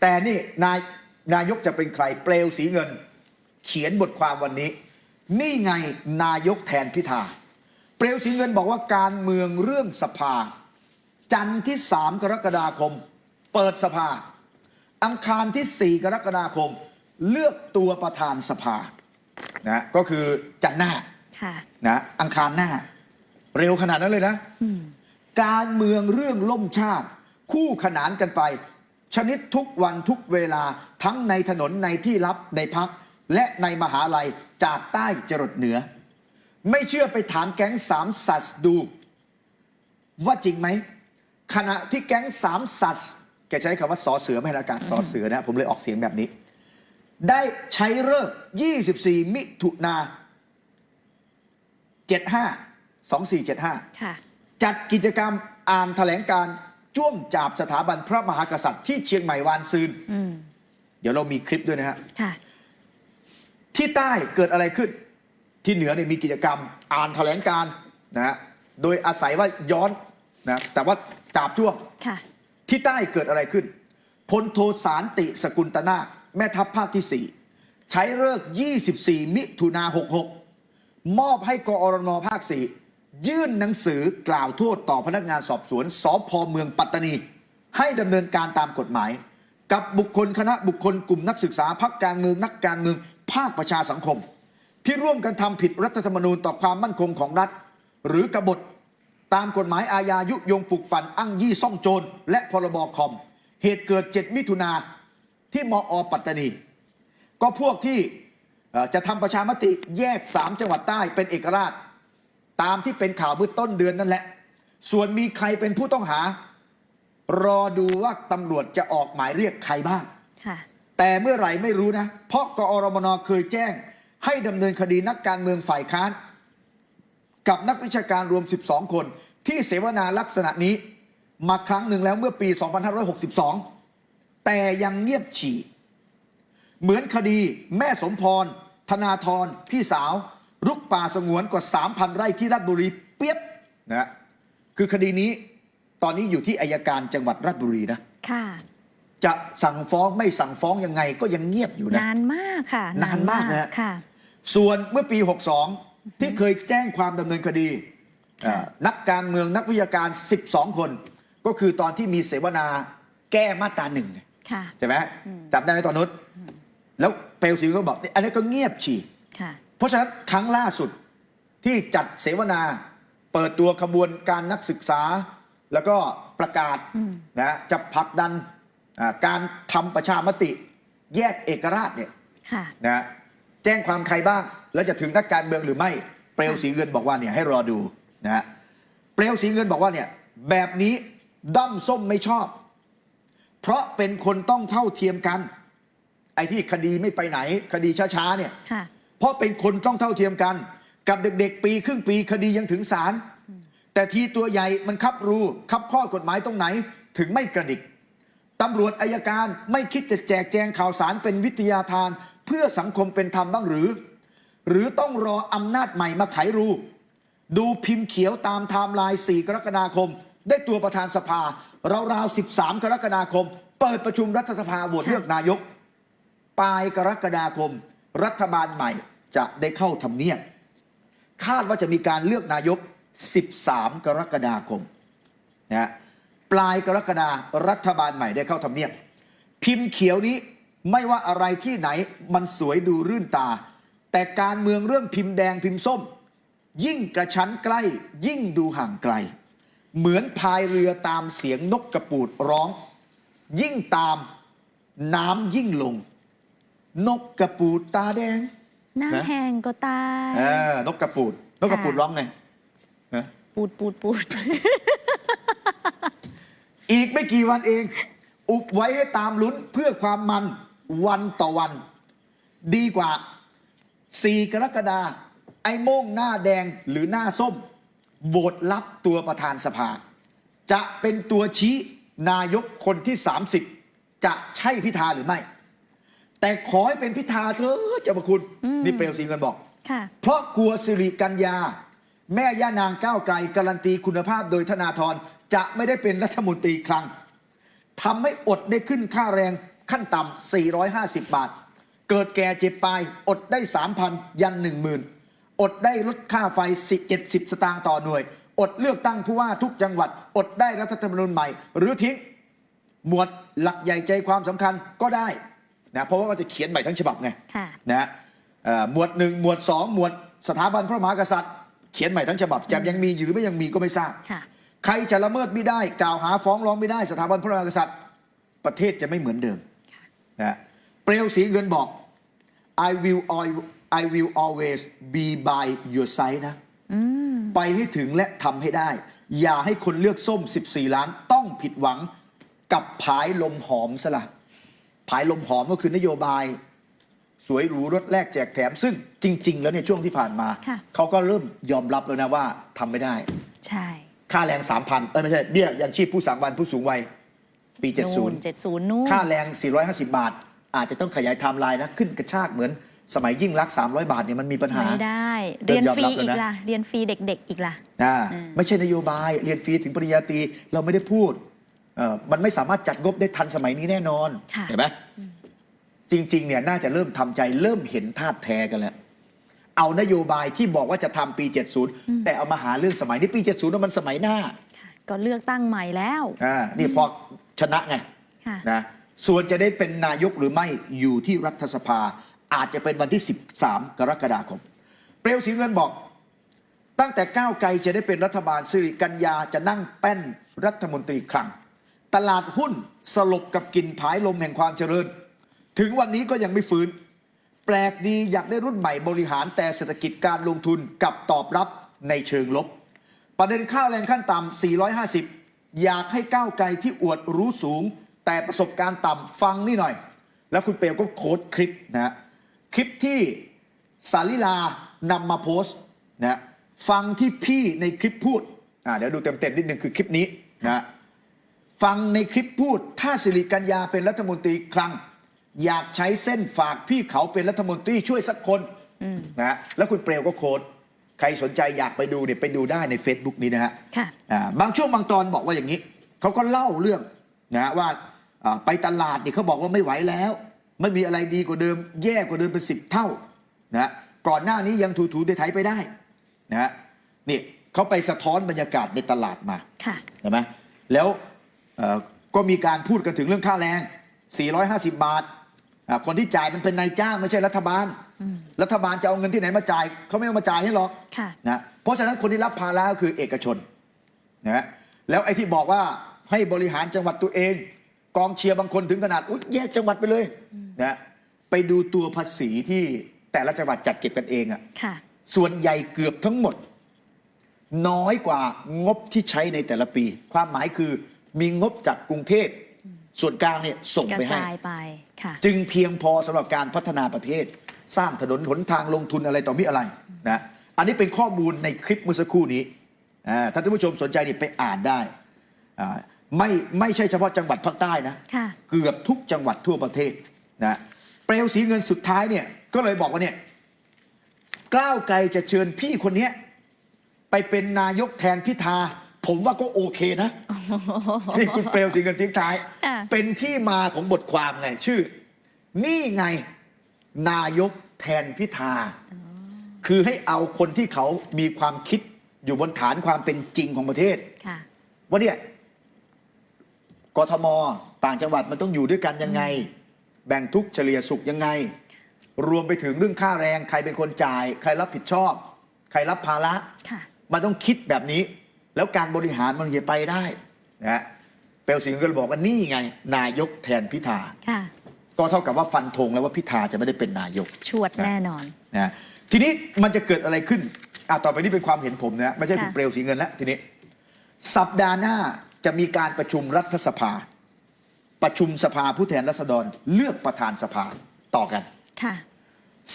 แต่นี่นายนายกจะเป็นใคร เปลวสีเงิน เขียนบทความวันนี้ นี่ไงนายกแทนพิธา เปลวสีเงินบอกว่าการเมืองเรื่องสภา จันทร์ที่ 3 กรกฎาคม เปิดสภา อังคารที่ 4 กรกฎาคม เลือกตัวประธานสภานะก็คือจันทร์หน้าค่ะนะอังคารหน้า เร็วขนาดนั้นเลยนะอืมการเมืองเรื่องล่มชาติ คู่ขนานกันไป ชนิดทุกวันทุกเวลาทั้งในถนนในที่ลับในพัก และในมหาลัยจากใต้จรดเหนือ ไม่เชื่อไปถามแก๊งสามสัตว์ดู ว่าจริงไหม ขณะที่แก๊งสามสัตว์แกใช้คำว่าสอเสือไม่ใช่อากาศสอเสือนะผมเลยออกเสียงแบบนี้ ได้ใช้เลิกษ์24 มิถุนา75 2475ค่ะจัดกิจกรรมอ่านแถลงการณ์ จ้วงจาบสถาบันพระมหากษัตริย์ที่เชียงใหม่วานซืนอืมเดี๋ยวเรามีคลิปด้วยนะฮะค่ะที่ใต้เกิดอะไรขึ้น ที่เหนือเนี่ยมีกิจกรรม อ่านแถลงการณ์นะฮะโดยอาศัยว่าย้อนนะแต่ว่าจาบจ้วงค่ะที่ใต้เกิดอะไรขึ้นพลโทสารติสกุลตนาคแม่ทัพภาคที่ 4 ใช้เลิกษ์24 มิถุนา66 มอบให้กอรนภาค 4 ยื่นหนังสือกล่าวโทษต่อพนักงานสอบสวนสพเมืองปัตตานี ให้ดำเนินการตามกฎหมาย กับบุคคลคณะบุคคลกลุ่มนักศึกษาพักการเมืองนักการเมืองภาคประชาสังคม ที่ร่วมกันทำผิดรัฐธรรมนูญต่อความมั่นคงของรัฐ หรือกบฏตามกฎหมายอาญายุยงปลุกปั่นอ้างยี่ซ่องโจรและพรบคอม เหตุเกิด 7 มิถุนาที่มอปัตตานี ก็พวกที่จะทำประชามติแยก 3 จังหวัดใต้เป็นเอกราช ตามที่เป็นข่าวเมื่อต้นเดือนนั่นแหละ ส่วนมีใครเป็นผู้ต้องหา รอดูว่าตำรวจจะออกหมายเรียกใครบ้าง ค่ะ แต่เมื่อไหร่ไม่รู้นะ เพราะกอรมนเคยแจ้ง ให้ดำเนินคดีนักการเมืองฝ่ายค้าน กับนักวิชาการรวม 12 คน ที่เสวนาลักษณะนี้ มาครั้งหนึ่งแล้วเมื่อปี 2562 แต่ยังเงียบฉี่ เหมือนคดีแม่สมพร ธนาธรพี่สาว รุกป่าสงวนกว่า 3,000 ไร่ที่ราชบุรีเปียบนะคือคดีนี้ตอนนี้อยู่ที่อายการจังหวัดราชบุรีนะค่ะ จะสั่งฟ้องไม่สั่งฟ้องยังไงก็ยังเงียบอยู่นะนานมากค่ะ นานมากนะฮะค่ะ ส่วนเมื่อปี 62 ที่เคยแจ้งความดำเนินคดีค่ะเอ่อนักการเมืองนักวิชาการ 12 คน ก็คือตอนที่มีเสวนาแก้มาตราหนึ่งค่ะใช่ไหมจำได้ไหมตอนนู้นแล้วเปลวสีก็บอก อันนี้ก็เงียบฉี่ค่ะ เพราะฉะนั้นครั้งล่าสุดที่จัดเสวนา เปิดตัวขบวนการนักศึกษา แล้วก็ประกาศอืมนะจะผลักดันอ่าการทำประชามติแยกเอกราชเนี่ยค่ะนะแจ้งความใครบ้าง แล้วจะถึงนักการเมืองหรือไม่ เปลวสีเงินบอกว่าเนี่ยให้รอดูนะฮะเปลวสีเงินบอกว่าเนี่ยแบบนี้ด้อมส้มไม่ชอบ เพราะเป็นคนต้องเท่าเทียมกัน ไอ้ที่คดีไม่ไปไหน คดีช้าๆเนี่ยค่ะ เพราะเป็นคนต้องเท่าเทียมกัน กับเด็กๆ ปีครึ่งปีคดียังถึงศาลแต่ทีตัวใหญ่มันคับรูคับข้อกฎหมายตรงไหนถึงไม่กระดิกตำรวจอายการไม่คิดจะแจกแจงข่าวสารเป็นวิทยาทาน เพื่อสังคมเป็นธรรมบ้างหรือ หรือต้องรออำนาจใหม่มาไขรูดูพิมพ์เขียวตามไทม์ไลน์ 4 กรกฎาคม ได้ตัวประธานสภาราวๆ 13 กรกฎาคม เปิดประชุมรัฐสภาโหวตเลือกนายก ปลายกรกฎาคม รัฐบาลใหม่จะได้เข้าทำเนียบคาดว่าจะมีการเลือกนายก 13 กรกฎาคมนะฮะปลายกรกฎารัฐบาลใหม่ได้เข้าทำเนียบพิมพ์เขียวนี้ไม่ว่าอะไรที่ไหนมันสวยดูรื่นตา แต่การเมืองเรื่องพิมพ์แดงพิมพ์ส้ม ยิ่งกระชั้นใกล้ยิ่งดูห่างไกล เหมือนพายเรือตามเสียงนกกระปูดร้อง ยิ่งตามน้ำยิ่งลง นกกระปูดตาแดงน้ำแห้งก็ตายเออนกกระปูด นกกระปูดร้องไงฮะปูดปูดปูด อีกไม่กี่วันเอง อุบไว้ให้ตามลุ้นเพื่อความมันวันต่อวัน ดีกว่า 4 กรกฎาไอ้โม่งหน้าแดงหรือหน้าส้มโหวตลับตัวประธานสภา จะเป็นตัวชี้นายกคนที่ 30 จะใช่พิธาหรือไม่ แต่ขอให้เป็นพิธาเถอะเจ้าพระคุณอืมนี่เปลวสีเงินบอกค่ะเพราะกลัวสิริกัญญา แม่ย่านางก้าวไกล การันตีคุณภาพโดยธนาธรจะไม่ได้เป็นรัฐมนตรีคลังทำให้อดได้ขึ้นค่าแรงขั้นต่ำ 450 บาท เกิดแก่เจ็บตายอดได้ 3,000 ยัน 10,000 อดได้ลดค่าไฟ10 70 สตางค์ต่อหน่วย อดเลือกตั้งผู้ว่าทุกจังหวัด อดได้รัฐธรรมนูญใหม่ หรือทิ้ง หมวดหลักใหญ่ใจความสำคัญก็ได้ นะเพราะว่าก็จะเขียนใหม่ทั้งฉบับไงค่ะ นะฮะเอ่อหมวดหนึ่งหมวดสองหมวดสถาบันพระมหากษัตริย์ เขียนใหม่ทั้งฉบับจะยังมีอยู่หรือไม่ยังมีก็ไม่ทราบ ค่ะ ใครจะละเมิดไม่ได้ กล่าวหาฟ้องร้องไม่ได้สถาบันพระมหากษัตริย์ ประเทศจะไม่เหมือนเดิมนะเปลวสีเงินบอก I will al- I will always be by your side นะ อืม ไปให้ถึงและทำให้ได้ อย่าให้คนเลือกส้ม 14 ล้านต้องผิดหวังกับผายลมหอมซะละ ผายลมหอมก็คือนโยบาย สวยหรูรถแรกแจกแถม ซึ่งจริง ๆ แล้วเนี่ยช่วงที่ผ่านมา ค่ะ เขาก็เริ่มยอมรับแล้วนะว่าทำไม่ได้ ใช่ค่าแรง 3,000เอ้ยไม่ใช่เบี้ยยังชีพผู้สังวันผู้สูงวัยปีนู่น70 เจ็ดศูนย์นู่น ค่าแรง 450 บาท อาจจะต้องขยายไทม์ไลน์นะ ขึ้นกระชากเหมือนสมัยยิ่งรักษณ์300 บาทเนี่ยมันมีปัญหา ไม่ได้ เริ่เรียมนยอมฟรีรับแล้วอีกนะล่ะ เรียนฟรีเด็กๆอีกล่ะ อ่าอืม ไม่ใช่นโยบายเรียนฟรีถึงปริญญาตรีเราไม่ได้พูด เอ่อมันไม่สามารถจัดงบได้ทันสมัยนี้แน่นอนค่ะ เห็นไหมจริง ๆ เนี่ยน่าจะเริ่มทำใจเริ่มเห็นท่าตุแท้กันแล้ว เอานโยบายที่บอกว่าจะทำปี 70 แต่เอามาหาเรื่องสมัยนี้ปี 70นั้นมันสมัยหน้าค่ะก็เลือกตั้งใหม่แล้วอ่านี่พอชนะไง ค่ะ นะส่วนจะได้เป็นนายกหรือไม่อยู่ที่รัฐสภา อาจจะเป็นวันที่ 13 กรกฎาคม เปลวสีเงินบอก ตั้งแต่ก้าวไกลจะได้เป็นรัฐบาลสิริกัญญาจะนั่งแป้นรัฐมนตรีคลัง ตลาดหุ้นสลบกับกลิ่นผายลมแห่งความเจริญ ถึงวันนี้ก็ยังไม่ฟื้น แปลกดีอยากได้รุ่นใหม่บริหารแต่เศรษฐกิจการลงทุนกับตอบรับในเชิงลบ ประเด็นข้าวแรงขั้นต่ำ 450 อยากให้ก้าวไกลที่อวดรู้สูง แต่ประสบการณ์ต่ำฟังนี่หน่อย แล้วคุณเปลวก็โค้ดคลิปนะคลิปที่สาลิลานำมาโพสต์นะฟังที่พี่ในคลิปพูดอ่าเดี๋ยวดูเต็มๆนิดนึงคือคลิปนี้นะ ฟังในคลิปพูดถ้าสิริกัญญาเป็นรัฐมนตรีคลัง อยากใช้เส้นฝากพี่เขาเป็นรัฐมนตรีช่วยสักคนนะฮะแล้วคุณเปลวก็โค้ดใครสนใจอยากไปดูเนี่ยไปดูได้ใน Facebook นี้นะฮะค่ะอ่าบางช่วงบางตอนบอกว่าอย่างนี้เขาก็เล่าเรื่องนะฮะว่าอ่าไปตลาดเนี่ยเขาบอกว่าไม่ไหวแล้ว ไม่มีอะไรดีกว่าเดิม แย่กว่าเดิมเป็นสิบเท่านะฮะก่อนหน้านี้ยังถูๆไทยๆไปได้นะฮะนี่เขาไปสะท้อนบรรยากาศในตลาดมาค่ะเห็นไหมแล้วเอ่อ ก็มีการพูดกันถึงเรื่องค่าแรง 450 บาทอ่าคนที่จ่ายมันเป็นนายจ้างไม่ใช่รัฐบาล รัฐบาลจะเอาเงินที่ไหนมาจ่ายเขาไม่เอามาจ่ายให้หรอกค่ะนะเพราะฉะนั้นคนที่รับภาระก็คือเอกชนนะฮะแล้วไอ้ที่บอกว่าให้บริหารจังหวัดตัวเอง กองเชียร์บางคนถึงขนาดอุ๊ยแยกจังหวัดไปเลยนะไปดูตัวภาษีที่แต่ละจังหวัดจัดเก็บกันเองอะค่ะส่วนใหญ่เกือบทั้งหมด น้อยกว่างบที่ใช้ในแต่ละปี ความหมายคือ มีงบจากกรุงเทพส่วนกลางเนี่ยส่งกระไปให้ จายไปค่ะ จึงเพียงพอสำหรับการพัฒนาประเทศ สร้างถนนหนทางลงทุนอะไรต่อมีอะไรนะอันนี้เป็นข้อมูลในคลิปเมื่อสักครู่นี้อ่าถ้าท่านผู้ชมสนใจนี่ไปอ่านได้อ่าไม่ไม่ใช่เฉพาะจังหวัดภาคใต้นะ ค่ะ เกือบทุกจังหวัดทั่วประเทศนะเปลวสีเงินสุดท้ายเนี่ยก็เลยบอกว่าเนี่ยก้าวไกลจะเชิญพี่คนเนี้ยไปเป็นนายกแทนพิธา ผมว่าก็โอเคนะนี่คุณเปลวสีเงินทิ้งท้ายค่ะ เป็นที่มาของบทความไงชื่อ นี่ไงนายกแทนพิธา คือให้เอาคนที่เขามีความคิดอยู่บนฐานความเป็นจริงของประเทศ ค่ะ ว่าเนี่ยกทมต่างจังหวัดมันต้องอยู่ด้วยกันยังไง แบ่งทุกข์เฉลี่ยสุขยังไง รวมไปถึงเรื่องค่าแรง ใครเป็นคนจ่าย ใครรับผิดชอบ ใครรับภาระ ค่ะ มันต้องคิดแบบนี้ แล้วการบริหารมันจะไปได้นะฮะเปลวสิงห์ก็เลยบอกว่านี่ไง นายกแทนพิธาค่ะก็เท่ากับว่าฟันธงแล้วว่าพิธาจะไม่ได้เป็นนายกชวดแน่นอนนะทีนี้มันจะเกิดอะไรขึ้นอะต่อไปนี้เป็นความเห็นผมนะไม่ใช่คุณค่ะเปลวสีเงินแล้วทีนี้ สัปดาห์หน้าจะมีการประชุมรัฐสภา ประชุมสภาผู้แทนราษฎรเลือกประธานสภาต่อกันค่ะ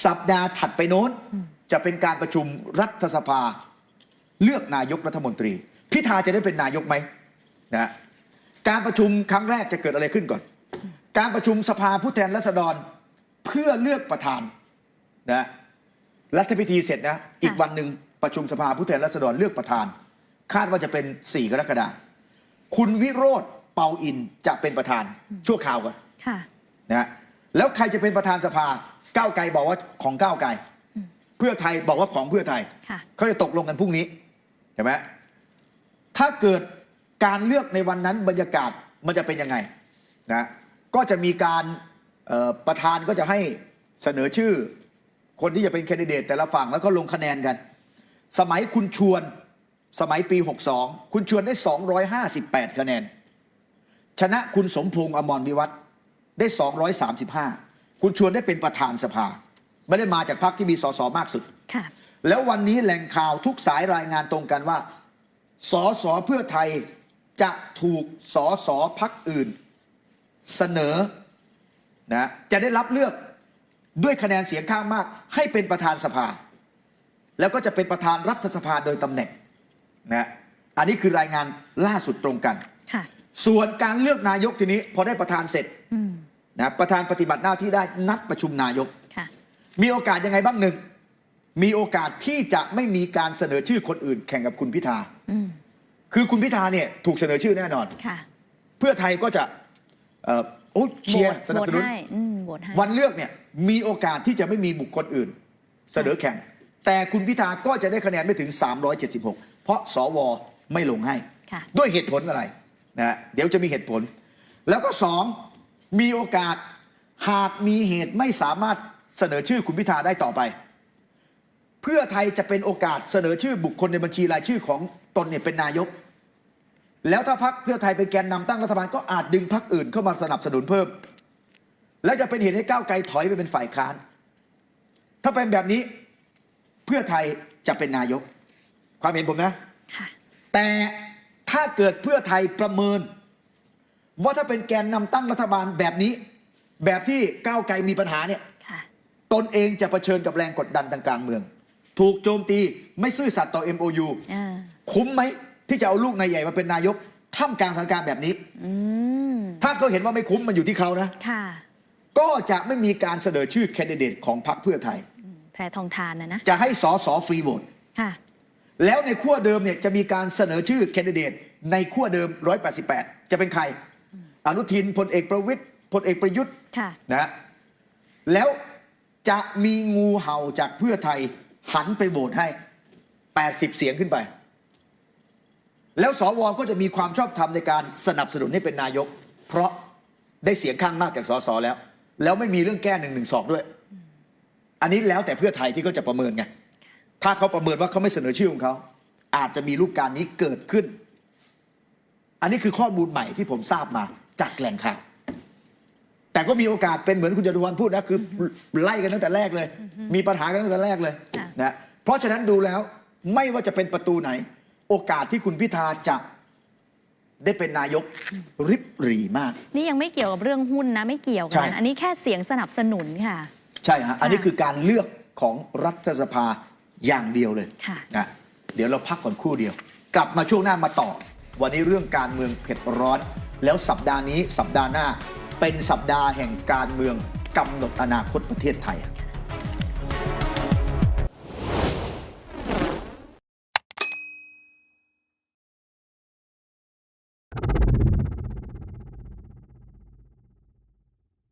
สัปดาห์ถัดไปโน้นจะเป็นการประชุมรัฐสภา เลือกนายกรัฐมนตรี พิธาจะได้เป็นนายกไหมนะการประชุมครั้งแรกจะเกิดอะไรขึ้นก่อน การประชุมสภาผู้แทนราษฎรเพื่อเลือกประธานนะรัฐพิธีเสร็จนะอีกวันหนึ่งประชุมสภาผู้แทนราษฎรเลือกประธาน คาดว่าจะเป็น 4 กรกฎาคมคุณวิโรธเปาอินจะเป็นประธานชั่วคราวก่อนค่ะนะฮะแล้วใครจะเป็นประธานสภาก้าวไกลบอกว่าของก้าวไกล เพื่อไทยบอกว่าของเพื่อไทยค่ะเขาจะตกลงกันพรุ่งนี้เห็นไหม ถ้าเกิดการเลือกในวันนั้นบรรยากาศมันจะเป็นยังไงนะก็จะมีการเอ่อประธานก็จะให้เสนอชื่อ คนที่จะเป็นแคนดิเดตแต่ละฝั่งแล้วก็ลงคะแนนกัน สมัยคุณชวนสมัยปี 62 คุณชวนได้ 258 คะแนน ชนะคุณสมพงษ์อมรวิวัฒน์ได้ 235 คุณชวนได้เป็นประธานสภา ไม่ได้มาจากพรรคที่มีสสมากสุดค่ะแล้ววันนี้แหล่งข่าวทุกสายรายงานตรงกันว่า สอสอเพื่อไทยจะถูกสอสอพักอื่น เสนอนะจะได้รับเลือกด้วยคะแนนเสียงข้างมาก ให้เป็นประธานสภา แล้วก็จะเป็นประธานรัฐสภาโดยตำแหน่งนะอันนี้คือรายงานล่าสุดตรงกันค่ะส่วนการเลือกนายกทีนี้ พอได้ประธานเสร็จอืมนะประธานปฏิบัติหน้าที่ได้นัดประชุมนายกค่ะมีโอกาสยังไงบ้างหนึ่ง มีโอกาสที่จะไม่มีการเสนอชื่อคนอื่นแข่งกับคุณพิธาอืม คือคุณพิธาเนี่ยถูกเสนอชื่อแน่นอน ค่ะเพื่อไทยก็จะเอ่อโอ้เชียร์โหวตสนับสนุน โหวตให้อืมโหวตให้ วันเลือกเนี่ยมีโอกาสที่จะไม่มีบุคคลอื่น เสนอแข่ง แต่คุณพิธาก็จะได้คะแนนไม่ถึง 376 เพราะสวไม่ลงให้ ค่ะ ด้วยเหตุผลอะไรนะฮะเดี๋ยวจะมีเหตุผล แล้วก็สองมีโอกาสหากมีเหตุไม่สามารถเสนอชื่อคุณพิธาได้ต่อไป เพื่อไทยจะเป็นโอกาสเสนอชื่อบุคคลในบัญชีรายชื่อของตนเนี่ยเป็นนายก แล้วถ้าพักเพื่อไทยเป็นแกนนำตั้งรัฐบาลก็อาจดึงพักอื่นเข้ามาสนับสนุนเพิ่ม แล้วจะเป็นเหตุให้ก้าวไกลถอยไปเป็นฝ่ายค้าน ถ้าเป็นแบบนี้เพื่อไทยจะเป็นนายก ความเห็นผมนะค่ะแต่ถ้าเกิดเพื่อไทยประเมิน ว่าถ้าเป็นแกนนำตั้งรัฐบาลแบบนี้ แบบที่ก้าวไกลมีปัญหาเนี่ยค่ะตนเองจะเผชิญกับแรงกดดันทางการเมือง ถูกโจมตีไม่ซื่อสัตย์ต่อ MOU อ่าคุ้มไหมที่จะเอาลูกนายใหญ่มาเป็นนายกท่ามกลางสถานการณ์แบบนี้อืมถ้าเขาเห็นว่าไม่คุ้มมันอยู่ที่เขานะค่ะก็จะไม่มีการเสนอชื่อแคนดิเดตของพรรคเพื่อไทยอืมแพรทองทานนะนะจะให้สอสอฟรีโหวตค่ะแล้วในขั้วเดิมเนี่ยจะมีการเสนอชื่อแคนดิเดตในขั้วเดิม 188 จะเป็นใคร อนุทินพลเอกประวิตยพลเอกประยุทธ์ค่ะนะฮะแล้วจะมีงูเห่าจากเพื่อไทย หันไปโหวตให้ 80 เสียงขึ้นไป แล้วสวก็จะมีความชอบธรรมในการสนับสนุนให้เป็นนายก เพราะได้เสียงข้างมากจากสสแล้ว แล้วไม่มีเรื่องแก้หนึ่งหนึ่งสองด้วย อันนี้แล้วแต่เพื่อไทยที่เขาจะประเมินไง ถ้าเขาประเมินว่าเขาไม่เสนอชื่อของเขา อาจจะมีรูปการนี้เกิดขึ้น อันนี้คือข้อมูลใหม่ที่ผมทราบมาจากแหล่งข่าว แต่ก็มีโอกาสเป็นเหมือนคุณจตุพรพูดนะคือไล่กันตั้งแต่แรกเลย มีปัญหากันตั้งแต่แรกเลยค่ะนะเพราะฉะนั้นดูแล้วไม่ว่าจะเป็นประตูไหน โอกาสที่คุณพิธาจะได้เป็นนายกริบหรี่มาก นี่ยังไม่เกี่ยวกับเรื่องหุ้นนะ ไม่เกี่ยวกัใช่ นอันนี้แค่เสียงสนับสนุนค่ะ ใช่ฮะอันนี้ค่ะคือการเลือกของรัฐสภาอย่างเดียวเลยค่ะ นะเดี๋ยวเราพักก่อนครู่เดียว กลับมาช่วงหน้ามาต่อ วันนี้เรื่องการเมืองเผ็ดร้อน แล้วสัปดาห์นี้สัปดาห์หน้า เป็นสัปดาห์แห่งการเมืองกำหนดอนาคตประเทศไทย